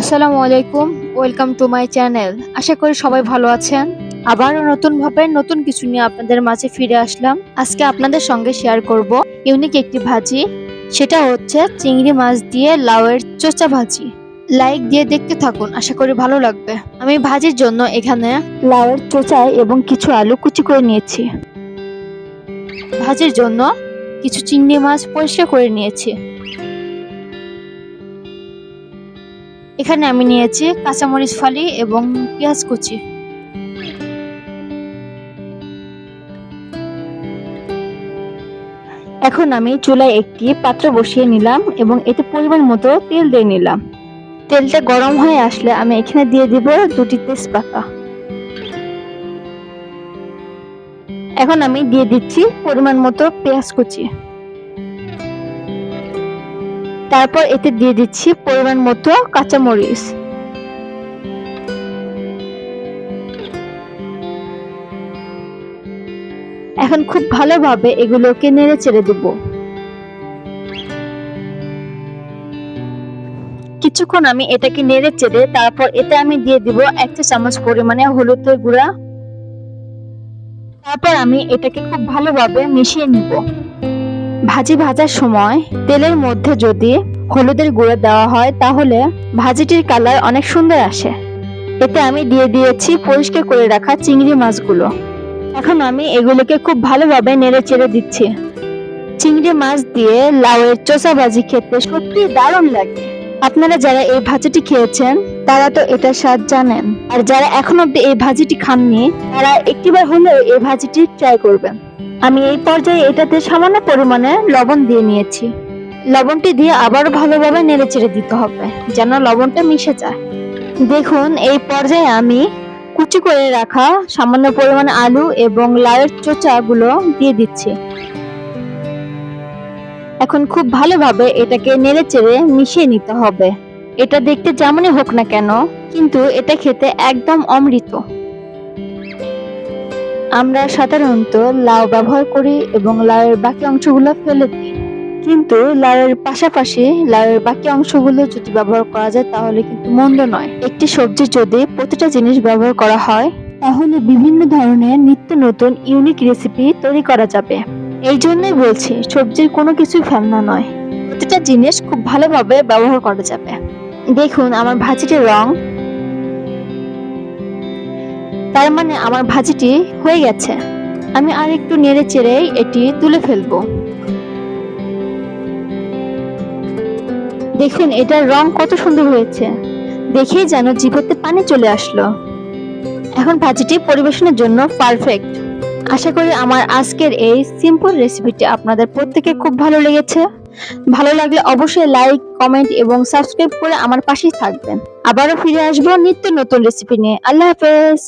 আসসালামু আলাইকুম, welcome to my channel. আশা করি সবাই ভালো আছেন। আবারও নতুন ভাবে নতুন কিছু নিয়ে আপনাদের মাঝে ফিরে আসলাম। আজকে আপনাদের সঙ্গে শেয়ার করব ইউনিক একটি ভাজি। সেটা হচ্ছে চিংড়ি মাছ দিয়ে লাউয়ের চোচা ভাজি। লাইক দিয়ে দেখতে থাকুন, আশা করি ভালো লাগবে। আমি ভাজির জন্য এখানে লাউয়ের চোচা এবং কিছু আলু কুচি করে নিয়েছি। ভাজির জন্য কিছু চিংড়ি মাছ পরিষ্কার করে নিয়েছি। এখানে আমি নিয়েছি কাঁচামরিচ ফালি এবং পেঁয়াজ কুচি। এখন আমি চুলায় একটি পাত্র বসিয়ে নিলাম এবং এতে পরিমাণ মতো তেল দিয়ে নিলাম। তেলটা গরম হয়ে আসলে আমি এখানে দিয়ে দিব দুটি তেজপাতা। এখন আমি দিয়ে দিচ্ছি পরিমাণ মতো পেঁয়াজ কুচি। তারপর এতে দিয়ে দিচ্ছি পরিমাণ মতো কাঁচামরিচ। এখন খুব ভালোভাবে এগুলোকে নেড়ে চেড়ে দেব। কিছুক্ষণ আমি এটাকে নেড়ে চেড়ে তারপর এতে আমি দিয়ে দিব এক চা চামচ পরিমাণে হলুদের গুঁড়া। তারপর আমি এটাকে খুব ভালোভাবে মিশিয়ে নিব। ভাজি ভাজার সময় তেলের মধ্যে যদি হলুদের গুঁড়ো দেওয়া হয়, তাহলে ভাজিটির কালার অনেক সুন্দর আসে। এতে আমি দিয়ে দিয়েছি পরিষ্কার করে রাখা চিংড়ি মাছগুলো। এখন আমি এগুলোকে খুব ভালোভাবে নেড়ে চেড়ে দিচ্ছি। চিংড়ি মাছ দিয়ে লাউয়ের চোষা ভাজি খেতে সত্যি দারুণ লাগে। আপনারা যারা এই ভাজিটি খেয়েছেন, তারা তো এটা স্বাদ জানেন। আর যারা এখন অব্দি এই ভাজিটি খাননি, তারা একটিবার হলেও এই ভাজিটি ট্রাই করবেন। আমি এই পর্যায়ে এটাতে সামান্য পরিমাণে লবণ দিয়ে নিয়েছি। লবণটি দিয়ে আবার ভালোভাবে নেড়ে চেড়ে দিতে হবে, যেন লবণটা মিশে যায়। দেখুন, এই পর্যায়ে আমি কুচি করে রাখা সামান্য পরিমাণে আলু এবং লাউয়ের চোচাগুলো দিয়ে দিচ্ছি। এখন খুব ভালোভাবে এটাকে নেড়ে চেড়ে মিশিয়ে নিতে হবে। এটা দেখতে যেমনই হোক না কেন, কিন্তু এটা খেতে একদম অমৃত। আমরা সাধারণত লাউ ব্যবহার করি এবং লাউয়ের বাকি অংশগুলো ফেলে দিই। কিন্তু লাউয়ের পাশাপাশি লাউয়ের বাকি অংশগুলো যদি ব্যবহার করা যায় তাহলে কিন্তু মন্দ নয়। একটি সবজি যদি প্রতিটা জিনিস ব্যবহার করা হয়, তাহলে বিভিন্ন ধরনের নিত্য নতুন ইউনিক রেসিপি তৈরি করা যাবে। এই জন্যই বলছি, সবজির কোনো কিছুই ফেলনা নয়। প্রতিটা জিনিস খুব ভালোভাবে ব্যবহার করা যাবে। দেখুন, আমার ভাজিটির রং তার মানে আমার ভাজিটি হয়ে গেছে। আমি আর একটু নেড়ে চেড়ে এটি তুলে ফেলব। দেখুন, এটার রং কত সুন্দর হয়েছে। দেখেই যেন জিভতে পানি চলে আসলো। এখন ভাজিটি পরিবেশনের জন্য পারফেক্ট আশা করি আমার আজকের এই সিম্পল রেসিপিটি আপনাদের প্রত্যেকে খুব ভালো লেগেছে। ভালো লাগলে অবশ্যই লাইক কমেন্ট এবং সাবস্ক্রাইব করে আমার পাশেই থাকবেন। আবারও ফিরে আসব নিত্য নতুন রেসিপি নিয়ে। আল্লাহ হাফেজ!